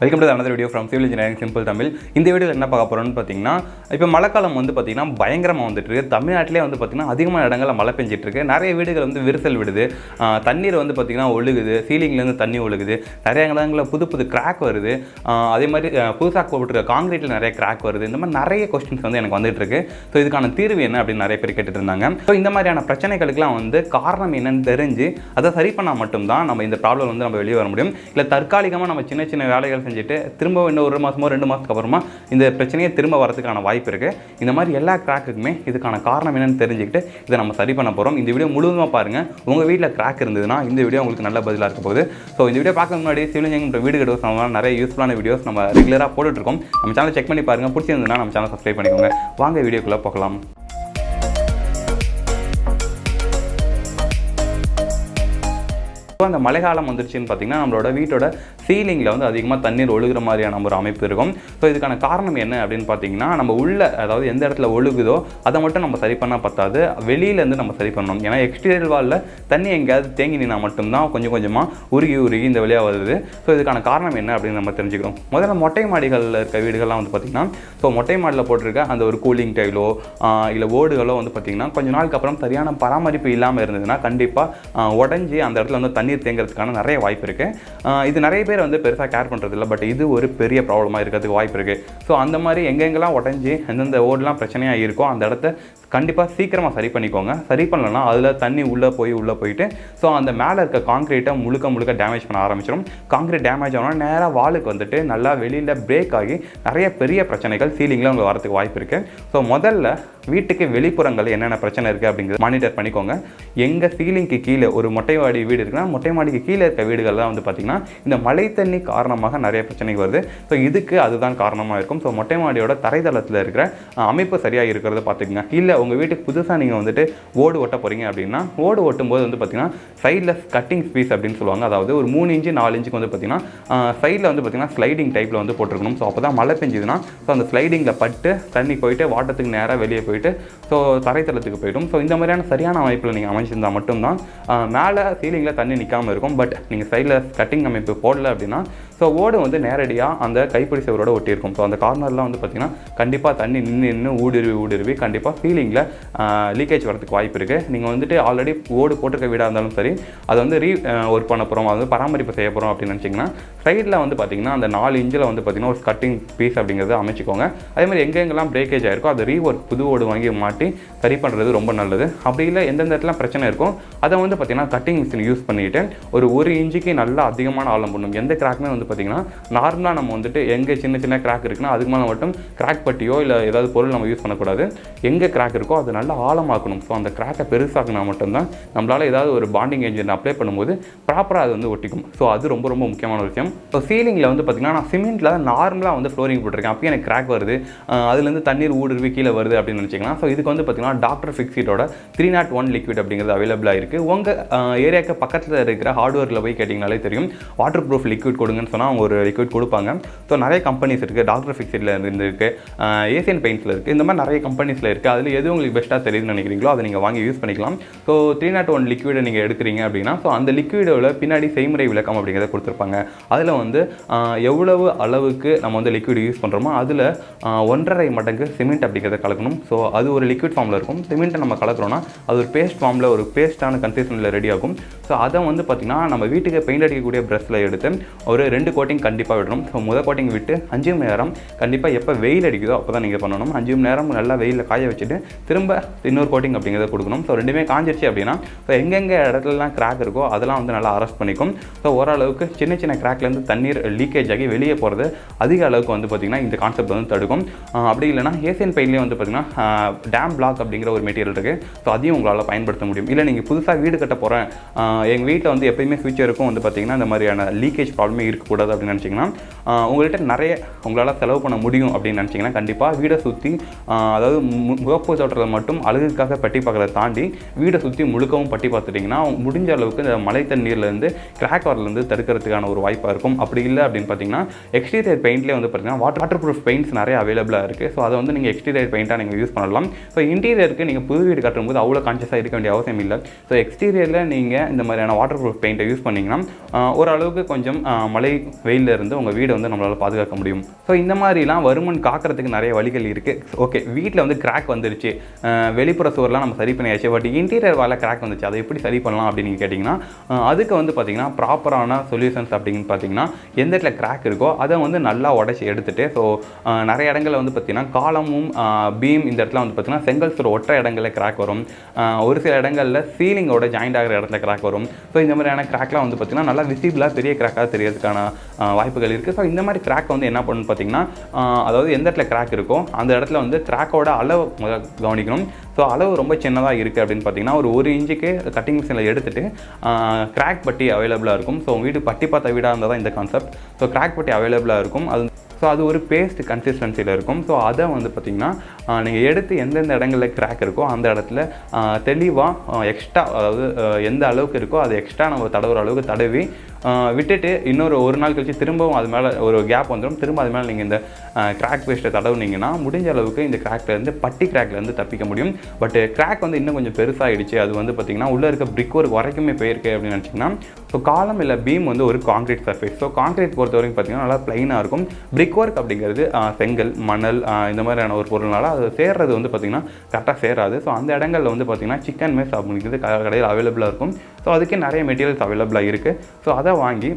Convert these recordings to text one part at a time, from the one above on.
Welcome to another video from civil engineering simple Tamil இந்த வீடியோவில் என்ன பார்க்க போகிறோம்னு பார்த்தீங்கன்னா இப்போ மழைக்காலம் வந்து பார்த்திங்கன்னா பயங்கரமாக வந்துட்டு இருக்குது தமிழ்நாட்டிலே வந்து பார்த்தீங்கன்னா அதிகமான இடங்களில் மழை பெஞ்சிட்ருக்கு. நிறைய வீடுகள் வந்து விரிசல் விடுது. தண்ணீர் வந்து பார்த்திங்கன்னா ஒழுகுது. சீலிங்லேருந்து தண்ணி ஒழுகுது. நிறைய இடங்களில் புது புது கிராக் வருது. அதே மாதிரி புதுசாக போட்டுருக்க காங்கிரீட்டில் நிறைய கிராக் வருது. இந்த மாதிரி நிறைய கொஸ்டின்ஸ் வந்து எனக்கு வந்துட்டுருக்கு ஸோ இதுக்கான தீர்வு என்ன அப்படின்னு நிறைய பேர் கேட்டுட்டு இருந்தாங்க. ஸோ இந்த மாதிரியான பிரச்சனைகளுக்குலாம் வந்து காரணம் என்னன்னு தெரிஞ்சு அதை சரி பண்ணால் மட்டும்தான் நம்ம இந்த ப்ராப்ளம் வந்து நம்ம வெளியே வர முடியும். இல்லை தற்காலிகமாக நம்ம சின்ன சின்ன வேலைகள் செஞ்சுட்டு திரும்ப இன்னும் ஒரு மாதமோ ரெண்டு மாதத்துக்கு அப்புறமா இந்த பிரச்சனையே திரும்ப வரதுக்கான வாய்ப்பு இருக்குது இந்த மாதிரி எல்லா கிராக்குக்குமே இதுக்கான காரணம் என்னென்னு தெரிஞ்சுக்கிட்டு இதை நம்ம சரி பண்ண போகிறோம் இந்த வீடியோ முழுவதுமாக பாருங்கள் உங்கள் வீட்டில் கிராக் இருந்ததுன்னா இந்த வீடியோ உங்களுக்கு நல்ல பதிலாக இருக்க போகுது. ஸோ இந்த வீடியோ பார்க்க முன்னாடி சிவலிங்கன்ற வீடு கட்டுவது சம்பந்தமாக நிறைய யூஸ்ஃபுல்லான வீடியோஸ் நம்ம ரெகுலராக போட்டுட்ருக்கோம். நம்ம சேனல் செக் பண்ணி பாருங்கள் பிடிச்சிருந்ததுன்னா நம்ம சேனல் சப்ஸ்கிரைப் பண்ணிக்கோங்க. வாங்க வீடியோக்குள்ளே போகலாம். இப்போ அந்த மழைக்காலம் வந்துருச்சுன்னு பார்த்தீங்கன்னா நம்மளோட வீட்டோட சீலிங்கில் வந்து அதிகமாக தண்ணீர் ஒழுகுற மாதிரியான ஒரு அமைப்பு இருக்கும். ஸோ இதுக்கான காரணம் என்ன அப்படின்னு பார்த்தீங்கன்னா நம்ம உள்ள அதாவது எந்த இடத்துல ஒழுகுதோ அதை மட்டும் நம்ம சரி பண்ணால் பத்தாது. வெளியிலேருந்து நம்ம சரி பண்ணணும். ஏன்னா எக்ஸ்டீரியர் வாலில் தண்ணி எங்கேயாவது தேங்கி நின்னா மட்டும்தான் கொஞ்சம் கொஞ்சமாக உருகி உருகி இந்த வழியாக வருது. ஸோ இதுக்கான காரணம் என்ன அப்படின்னு நம்ம தெரிஞ்சுக்கிறோம். முதல்ல மொட்டை மாடிகளில் இருக்க வீடுகள்லாம் வந்து பார்த்திங்கன்னா ஸோ மொட்டை மாடியில் போட்டிருக்க அந்த ஒரு கூலிங் டைலோ இல்லை ஓடுகளோ வந்து பார்த்திங்கன்னா கொஞ்ச நாளுக்கு அப்புறம் சரியான பராமரிப்பு இல்லாமல் இருந்ததுன்னா கண்டிப்பாக உடஞ்சி அந்த இடத்துல வந்து தண்ணீர் தேங்குறதுக்கான நிறைய வாய்ப்பு இருக்குது இது நிறைய பேர் வந்து பெருசாக கேர் பண்ணுறதில்ல பட் இது ஒரு பெரிய ப்ராப்ளமாக இருக்கிறதுக்கு வாய்ப்பு இருக்குது ஸோ அந்த மாதிரி எங்கெங்கெல்லாம் உடஞ்சி எந்தெந்த ஓடெலாம் பிரச்சனையாக இருக்கோ அந்த இடத்த கண்டிப்பாக சீக்கிரமாக சரி பண்ணிக்கோங்க. சரி பண்ணலன்னா அதில் தண்ணி உள்ளே போய் உள்ளே போயிட்டு ஸோ அந்த மேலே இருக்க காங்கிரீட்டை முழுக்க முழுக்க டேமேஜ் பண்ண ஆரம்பிச்சிடும். காங்கிரீட் டேமேஜ் ஆனால் நேராக வாலுக்கு வந்துட்டு நல்லா வெளியில் பிரேக் ஆகி நிறைய பெரிய பிரச்சனைகள் சீலிங்கில் உங்களுக்கு வரதுக்கு வாய்ப்பு இருக்குது ஸோ முதல்ல வீட்டுக்கு வெளிப்புறங்கள் என்னென்ன பிரச்சனை இருக்குது அப்படிங்கிறது மானிட்டர் பண்ணிக்கோங்க. எங்கள் சீலிங்க்கு கீழே ஒரு மொட்டை மாடி வீடு இருக்குன்னா மொட்டை மாடிக்கு கீழே இருக்க வீடுகள் தான் வந்து பார்த்திங்கன்னா இந்த மழை தண்ணி காரணமாக நிறைய பிரச்சனைகள் வருது. ஸோ இதுக்கு அதுதான் காரணமாக இருக்கும். ஸோ மொட்டை மாடியோட தரைதளத்தில் இருக்கிற அமைப்பு சரியாக இருக்கிறத பார்த்துக்குங்க. இல்லை உங்கள் வீட்டுக்கு புதுசாக நீங்கள் வந்துட்டு ஓடு ஓட்ட போகிறீங்க அப்படின்னா ஓடு ஓட்டும் போது வந்து பார்த்திங்கன்னா சைடில் கட்டிங் ஸ்பீஸ் அப்படின்னு சொல்லுவாங்க. அதாவது ஒரு மூணு இன்ச்சு நாலு இன்ச்சுக்கு வந்து பார்த்திங்கன்னா சைடில் வந்து பார்த்திங்கன்னா ஸ்லைடிங் டைப்பில் வந்து போட்டிருக்கணும். ஸோ அப்போ தான் மழை பெஞ்சுதுன்னா ஸோ அந்த ஸ்லைடிங்கில் பட்டு தண்ணி போயிட்டு வாட்டத்துக்கு நேராக வெளியே போயிட்டு ஸோ தரைத்தளத்துக்கு போயிடும். ஸோ இந்த மாதிரியான சரியான அமைப்பில் நீங்கள் அமைச்சிருந்தால் மட்டும்தான் மேலே சீலிங்கில் தண்ணி நிற்காமல் இருக்கும். பட் நீங்கள் சைடில் கட்டிங் அமைப்பு போடல அப்படின்னா ஸோ ஓடு வந்து நேரடியாக அந்த கைப்பிடி சுவரோட ஒட்டியிருக்கும். ஸோ அந்த கார்னர்லாம் வந்து பார்த்திங்கன்னா கண்டிப்பாக தண்ணி நின்று நின்று ஊடுருவி ஊடுருவி கண்டிப்பாக ஃபீலிங்கில் லீக்கேஜ் வரதுக்கு வாய்ப்பு இருக்குது நீங்கள் வந்துட்டு ஆல்ரெடி ஓடு போட்டிருக்க வீடாக இருந்தாலும் சரி அதை வந்து ரீ ஒர்க் பண்ண போகிறோம் அது வந்து பராமரிப்பு செய்ய போகிறோம் அப்படின்னு நினச்சிங்கன்னா சைடில் வந்து பார்த்திங்கன்னா அந்த நாலு இன்ச்சில் வந்து பார்த்திங்கன்னா ஒரு கட்டிங் பீஸ் அப்படிங்கிறத அமைச்சிக்கோங்க. அதே மாதிரி எங்கெங்கெல்லாம் பிரேக்கேஜ் ஆயிருக்கோ அதை ரீ ஒர்க் புது ஓடு வாங்கி மாட்டி சரி பண்ணுறது ரொம்ப நல்லது. அப்படி இல்லை எந்தெந்த இடத்துல பிரச்சனை இருக்கும் அதை வந்து பார்த்திங்கன்னா கட்டிங் மிஷின் யூஸ் பண்ணிவிட்டு ஒரு ஒரு இன்ச்சுக்கு நல்லா அதிகமான ஆழம் பண்ணும் எந்த கிராக்குமே வந்து பார்த்திங்கன்னா நார்மலாக நம்ம வந்துட்டு எங்கே சின்ன சின்ன கிராக் இருக்குன்னா அதுக்கு மேலே மட்டும் கிராக் பட்டியோ இல்லை ஏதாவது பொருள் நம்ம யூஸ் பண்ணக்கூடாது. எங்கே கிராக் இருக்கோ அது நல்லா ஆழமாக்கணும். ஸோ அந்த கிராக்கை பெருசாக்கினா மட்டும்தான் நம்மளால் ஏதாவது ஒரு பாண்டிங் என்ஜின் அப்ளை பண்ணும்போது ப்ராப்பராக அது வந்து ஒட்டிக்கும். ஸோ அது ரொம்ப ரொம்ப முக்கியமான விஷயம். ஸோ சீலிங்கில் வந்து பார்த்திங்கன்னா நான் சிமெண்ட்டில் நார்மலாக வந்து ஃப்ளோரிங் போட்டிருக்கேன். அப்போ எனக்கு கிராக் வருது. அதுலேருந்து தண்ணீர் ஊடுருவி கீழே வருது அப்படின்னு நினச்சிக்கலாம். ஸோ இதுக்கு வந்து பார்த்திங்கன்னா டாக்டர் ஃபிக்ஸிட்டோட த்ரீ நாட் ஒன் லிக்விட் அப்படிங்கிறது அவைலபிளாக இருக்குது உங்கள் ஏரியாவுக்கு பக்கத்தில் இருக்கிற ஹார்ட்வேரில் போய் கேட்டிங்கனாலே தெரியும். வாட்டர் ப்ரூஃப் லிக்விட் கொடுங்கன்னு சொன்னால் அவங்க ஒரு லிக்விட் கொடுப்பாங்க. ஸோ நிறைய கம்பெனிஸ் இருக்குது டாக்டர் ஃபிக்ஸிட்டில் இருந்து இருக்குது ஏசியன் பெயிண்ட்ஸில் இருக்குது இந்த மாதிரி நிறைய கம்பெனிஸில் இருக்குது அதில் எது உங்களுக்கு பெஸ்ட்டாக தெரியுதுன்னு நினைக்கிறீங்களோ அதை நீங்கள் வாங்கி யூஸ் பண்ணிக்கலாம். ஸோ த்ரீ நாட் ஒன் லிக்விடை நீங்கள் எடுக்கிறீங்க அப்படின்னா ஸோ அந்த லிக்விடோட பின்னாடி செய்முறை விளக்கம் அப்படிங்கிறத கொடுத்துருப்பாங்க. அதில் வந்து எவ்வளவு அளவுக்கு நம்ம வந்து லிக்விட் யூஸ் பண்ணுறோமோ அதில் ஒன்றரை மடங்கு சிமெண்ட் அப்படிங்கிறத கலக்கணும். ஸோ அது ஒரு லிக்விட் ஃபார்மில் இருக்கும். சிமெண்ட்டை நம்ம கலக்கிறோன்னா அது ஒரு பேஸ்ட் ஃபார்மில் ஒரு பேஸ்ட்டான கன்சிஸ்டன்சியில் ரெடி ஆகும். ஸோ அதை வந்து பார்த்திங்கன்னா நம்ம வீட்டுக்கு பெயிண்ட் அடிக்கக்கூடிய ப்ரஷில் எடுத்து ஒரு ரெண்டு கோட்டிங் கண்டிப்பாக விடணும். ஸோ முதல் கோட்டிங் விட்டு அஞ்சு மணி நேரம் கண்டிப்பாக எப்போ வெயில் அடிக்குதோ அப்போ தான் நீங்கள் பண்ணணும். அஞ்சு மணி நேரம் நல்லா வெயிலில் காய வச்சுட்டு திரும்ப இன்னொரு கோட்டிங் அப்படிங்கிறத கொடுக்கணும். ஸோ ரெண்டுமே காஞ்சிருச்சு அப்படின்னா ஸோ எங்கெங்கே இடத்துலலாம் கிராக் இருக்கோ அதெல்லாம் வந்து நல்லா அரெஸ்ட் பண்ணிக்கும். ஸோ ஓரளவுக்கு சின்ன சின்ன கிராக்லேருந்து தண்ணீர் லீக்கேஜ் ஆகி வெளியே போகிறது அதிக அளவுக்கு வந்து பார்த்திங்கன்னா இந்த கான்செப்ட் வந்து தடுக்கும். அப்படி இல்லைனா ஏசியன் பெயின்லேயே வந்து பார்த்திங்கன்னா டேம் பிளாக் அப்படிங்கிற ஒரு மெட்டீரியல் இருக்குது ஸோ அதையும் உங்களால் பயன்படுத்த முடியும். இல்லை நீங்கள் புதுசாக வீடு கட்ட போகிறேன் எங்கள் வீட்டில் வந்து எப்பயுமே ஃபியூச்சருக்கும் வந்து பார்த்திங்கன்னா இந்த மாதிரியான லீக்கேஜ் ப்ராப்ளமே இருக்கக்கூடாது. அப்படின்னு நினச்சிங்கன்னா உங்கள்கிட்ட நிறைய உங்களால் செலவு பண்ண முடியும் அப்படின்னு நினச்சிங்கன்னா கண்டிப்பாக வீடை சுற்றி அதாவது மு- முகப்பு தோட்டத்தில் மட்டும் அழகுக்காக பட்டி பார்க்கறத தாண்டி வீடை சுற்றி முழுக்கவும் பட்டி பார்த்துட்டிங்கன்னா முடிஞ்ச அளவுக்கு இந்த மழை தண்ணீர்லேருந்து கிராக் வரலேருந்து தடுக்கிறதுக்கான ஒரு வாய்ப்பாக இருக்கும். அப்படி இல்லை அப்படின்னு பார்த்தீங்கன்னா எக்ஸ்டீரியர் பெயிண்ட்லேயே வந்து பார்த்தீங்கன்னா வாட்டர் வாட்டர் ப்ரூஃப் பெயிண்ட்ஸ் நிறைய அவைலபிளாக இருக்குது ஸோ அதை வந்து நீங்கள் எக்ஸ்டீரியர் பெயிண்ட்டாக நீங்கள் யூஸ் பண்ணலாம். ஸோ இன்டீரியருக்கு நீங்கள் புது வீடு கட்டும்போது அவ்வளோ கான்ஷியஸாக இருக்க வேண்டிய அவசியம் இல்லை. ஸோ எக்ஸ்டீரியரில் நீங்கள் இந்த மாதிரியான வாட்டர் ப்ரூஃப் பெயிண்ட்டை யூஸ் பண்ணிங்கன்னா ஓரளவுக்கு கொஞ்சம் மலை மழை வெயில்ல இருந்து உங்கள் வீடை வந்து நம்மளால் பாதுகாக்க முடியும். ஸோ இந்த மாதிரிலாம் வருமன் காக்கிறதுக்கு நிறைய வழிகள் இருக்குது ஓகே வீட்டில் வந்து கிராக் வந்துருச்சு. வெளிப்புற சுவர்லாம் நம்ம சரி பண்ணியாச்சு. பட் இன்டீரியர் வேலை கிராக் வந்துச்சு. அதை எப்படி சரி பண்ணலாம் அப்படின்னு நீங்கள் கேட்டிங்கன்னா அதுக்கு வந்து பார்த்தீங்கன்னா ப்ராப்பரான சொல்யூஷன்ஸ் அப்படின்னு பார்த்தீங்கன்னா எந்த இடத்துல கிராக் இருக்கோ அதை வந்து நல்லா உடச்சி எடுத்துகிட்டு ஸோ நிறைய இடங்களில் வந்து பார்த்திங்கன்னா காலமும் பீம் இந்த இடத்துல வந்து பார்த்தீங்கன்னா செங்கல் சுவர் ஒற்றை இடங்களில் கிராக் வரும். ஒரு சில இடங்களில் சீலிங்கோட ஜாயிண்ட் ஆகிற இடத்துல கிராக் வரும். ஸோ இந்த மாதிரியான கிராக்லாம் வந்து பார்த்தீங்கன்னா நல்லா விசிபிளாக பெரிய கிராக்காக தெரியறதுக்கான வாய்ப்புகள் இருக்குது ஸோ இந்த மாதிரி கிராக் வந்து என்ன பண்ணணும் பார்த்தீங்கன்னா அதாவது எந்த இடத்துல கிராக் இருக்கோ அந்த இடத்துல வந்து கிராக்கோட அளவு கவனிக்கணும். ஸோ அளவு ரொம்ப சின்னதாக இருக்குது அப்படின்னு பார்த்தீங்கன்னா ஒரு ஒரு இன்ச்சுக்கு கட்டிங் மிஷினில் எடுத்துகிட்டு கிராக் பட்டி அவைலபிளாக இருக்கும். ஸோ வீடு பட்டி பார்த்த வீடாக இருந்தால் தான் இந்த கான்செப்ட் ஸோ கிராக் பட்டி அவைலபிளாக இருக்கும். அது ஸோ அது ஒரு பேஸ்ட் கன்சிஸ்டன்சியில் இருக்கும். ஸோ அதை வந்து பார்த்திங்கன்னா நீங்கள் எடுத்து எந்தெந்த இடங்களில் கிராக் இருக்கோ அந்த இடத்துல தெளிவாக எக்ஸ்ட்ரா அதாவது எந்த அளவுக்கு இருக்கோ அது எக்ஸ்ட்ரா நம்ம தடவுற அளவுக்கு தடவி விட்டுட்டு இன்னொரு ஒரு நாள் கழிச்சு திரும்பவும் அது மேலே ஒரு கேப் வந்துடும் திரும்ப அது மேலே நீங்கள் இந்த கிராக் பேஸ்ட்டை தடவுனீங்கன்னா முடிஞ்ச அளவுக்கு இந்த கிராக்லேருந்து பட்டி கிராக்லேருந்து தப்பிக்க முடியும். பட் கிராக் வந்து இன்னும் கொஞ்சம் பெருசாகிடுச்சு அது வந்து பார்த்திங்கன்னா உள்ளே இருக்க பிரிக் ஒர்க் வரைக்குமே போயிருக்கு அப்படின்னு நினச்சிங்கன்னா ஸோ காலம் இல்லை பீம் வந்து ஒரு காங்கிரீட் சர்ஃபேஸ் ஸோ காங்கிரீட் பொறுத்த வரைக்கும் பார்த்தீங்கன்னா நல்லா ப்ளைனாக இருக்கும். பிரிக் ஒர்க் அப்படிங்கிறது செங்கல் மணல் இந்த மாதிரியான ஒரு பொருள்னால அது சேர்றது வந்து பார்த்திங்கன்னா கரெக்டாக சேராது. ஸோ அந்த இடங்களில் வந்து பார்த்திங்கன்னா சிக்கன் மேஸ் அப்படிங்கிறது கடையில் அவைலபிளாக இருக்கும். ஸோ அதுக்கே நிறைய மெட்டீரியல்ஸ் அவைலபிளாக இருக்குது ஸோ அதை வாங்கி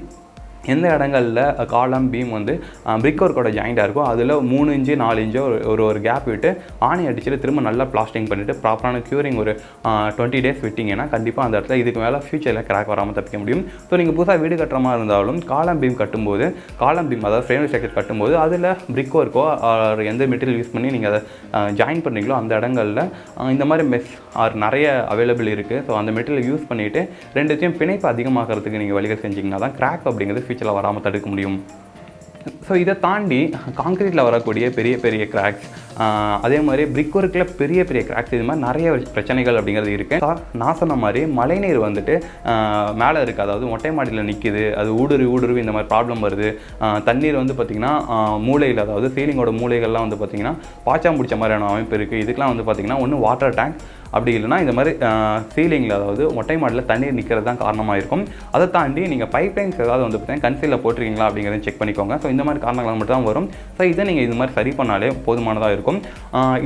எந்த இடங்களில் காலம் பீம் வந்து பிரிக் ஒர்க்கோட ஜாயிண்டாக இருக்கோ அதில் மூணு இன்ச்சு நாலு இன்ச்சோ ஒரு- ஒரு கேப் விட்டு ஆணி அடிச்சுட்டு திரும்ப நல்லா பிளாஸ்டிங் பண்ணிவிட்டு ப்ராப்பரான க்யூரிங் ஒரு டுவெண்ட்டி டேஸ் விட்டிங்கன்னா கண்டிப்பாக அந்த இடத்துல இதுக்கு மேலே ஃபியூச்சரில் கிராக் வராமல் தப்பிக்க முடியும். ஸோ நீங்கள் புதுசாக வீடு கட்டுற மாதிரி இருந்தாலும் காலம் பீம் கட்டும்போது காலம் பீம் அதாவது ஃப்ரேம் ஸ்ட்ரக்சர் கட்டும்போது அதில் பிரிக் ஒர்க்கோ எந்த மெட்டீரியல் யூஸ் பண்ணி நீங்கள் அதை ஜாயின் பண்ணீங்களோ அந்த இடங்களில் இந்த மாதிரி மெஸ் ஆர் நிறைய அவைலபிள் இருக்குது ஸோ அந்த மெட்டீரியல் யூஸ் பண்ணிவிட்டு ரெண்டுத்தையும் பிணைப்பு அதிகமாகிறதுக்கு நீங்கள் வழிகள் செஞ்சிங்கன்னா தான் கிராக் அப்படிங்கிறது ஃபியூச்சரில் வராமல் தடுக்க முடியும். ஸோ இதை தாண்டி கான்க்ரீட்டில் வரக்கூடிய பெரிய பெரிய கிராக்ஸ் அதே மாதிரி பிரிக் ஒர்க்கில் பெரிய பெரிய கிராக்ஸ் இது மாதிரி நிறைய பிரச்சனைகள் அப்படிங்கிறது இருக்குது நான் சொன்ன மாதிரி மழைநீர் வந்துட்டு மேலே இருக்குது அதாவது மொட்டை மாடியில் நிற்கிது அது ஊடுருவி ஊடுருவி இந்த மாதிரி ப்ராப்ளம் வருது. தண்ணீர் வந்து பார்த்திங்கன்னா மூளையில் அதாவது சீலிங்கோட மூளைகள்லாம் வந்து பார்த்திங்கன்னா பாய்ச்சாம் பிடிச்ச மாதிரியான அமைப்பு இருக்குது இதுக்கெலாம் வந்து பார்த்திங்கன்னா ஒன்று வாட்டர் டேங்க் அப்படி இல்லைன்னா இந்த மாதிரி சீலிங்கில் அதாவது மொட்டை மாடியில் தண்ணீர் நிற்கிறது தான் காரணமாக இருக்கும் அதை தாண்டி நீங்கள் பைப் லைன்ஸ் ஏதாவது வந்து பார்த்தீங்கன்னா கன்சீலில் போட்டிருக்கீங்களா அப்படிங்கிறத செக் பண்ணிக்கோங்க. ஸோ இந்த மாதிரி காரணங்கள் மட்டும் தான் வரும். ஸோ இதை நீங்கள் இது மாதிரி சரி பண்ணாலே போதுமானதாக இருக்கும்.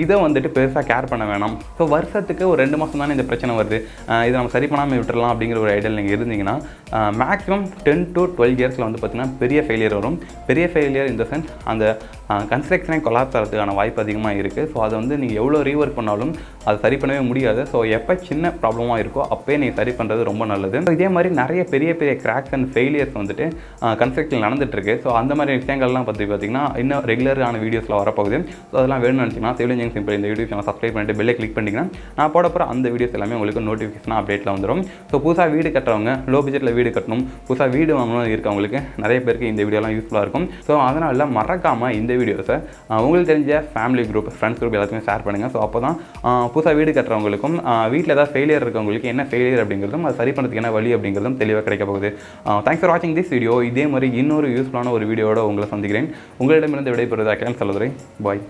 இதை வந்துட்டு பெருசாக கேர் பண்ண வேணாம். ஸோ வருஷத்துக்கு ஒரு ரெண்டு மாதம் தானே இந்த பிரச்சனை வருது. இதை நம்ம சரி பண்ணாமல் விட்டுறலாம் அப்படிங்கிற ஒரு ஐடியா நீங்கள் இருந்தீங்கன்னா மேக்ஸிமம் டென் டு டுவெல் இயர்ஸில் வந்து பார்த்தீங்கன்னா பெரிய ஃபெயிலியர் வரும். பெரிய ஃபெயிலியர் இந்த சென்ஸ் அந்த கன்ஸ்ட்ரக்ஷனை கொலாப்ஸ் ஆகிறதுக்கான வாய்ப்பு அதிகமாக இருக்குது ஸோ அதை வந்து நீங்கள் எவ்வளோ ரீஒர்க் பண்ணாலும் அதை சரி பண்ணவே முடியாது. ஸோ எப்போ சின்ன ப்ராப்ளமாக இருக்கோ அப்போயே நீ சரி பண்ணுறது ரொம்ப நல்லது. இதே மாதிரி நிறைய பெரிய பெரிய கிராக்ஸ் அண்ட் ஃபெயிலியர்ஸ் வந்துட்டு கன்ஸ்ட்ரக்ஷன் நடந்துட்டுருக்கு. ஸோ அந்த மாதிரி விஷயங்கள்லாம் பற்றி பார்த்தீங்கன்னா இன்னும் ரெகுலரான வீடியோஸில் வரப்போகுது. ஸோ அதெல்லாம் வேணும்னு நினச்சிங்கன்னா சிவில் இன்ஜினியரிங் சிம்பிள் இந்த யூடியூப் சேனல் சப்ஸ்கிரைப் பண்ணிட்டு பெல்லை கிளிக் பண்ணிங்கன்னா நான் போட போகிற அந்த வீடியோஸ் எல்லாமே உங்களுக்கு நோட்டிஃபிகேஷன் அப்டேட்டில் வந்துடும் ஸோ புதுசாக வீடு கட்டுறவங்க லோ பட்ஜெட்டில் வீடு கட்டணும். புதுசாக வீடு வாங்கணும் இருக்கவங்களுக்கு நிறைய பேருக்கு இந்த வீடியோலாம் யூஸ்ஃபுல்லாக இருக்கும். ஸோ அதனால் மறக்காமல் இந்த வீடியோஸை உங்களுக்கு தெரிஞ்ச ஃபேமிலி குரூப் ஃப்ரெண்ட்ஸ் குரூப் எல்லாத்தையுமே ஷேர் பண்ணுங்கள் ஸோ அப்போ தான் புதுசாக வீடு கட்டுறவங்க இருக்கவங்களுக்கும் வீட்டில் ஏதாவது ஃபெயிலியர் இருக்கவங்களுக்கு என்ன ஃபெயிலியர் அப்படிங்கிறதும் அது சரி பண்ணுறதுக்கு என்ன வழி அப்படிங்கிறதும் தெளிவாக கிடைக்க போகுது. தேங்க்ஸ் ஃபார் வாட்சிங் திஸ் வீடியோ இதே மாதிரி இன்னொரு யூஸ்ஃபுல்லான ஒரு வீடியோட உங்களை சந்திக்கிறேன். உங்களிடமிருந்து விடைபெறுவது அக்கேன் செல்லதுரை பாய்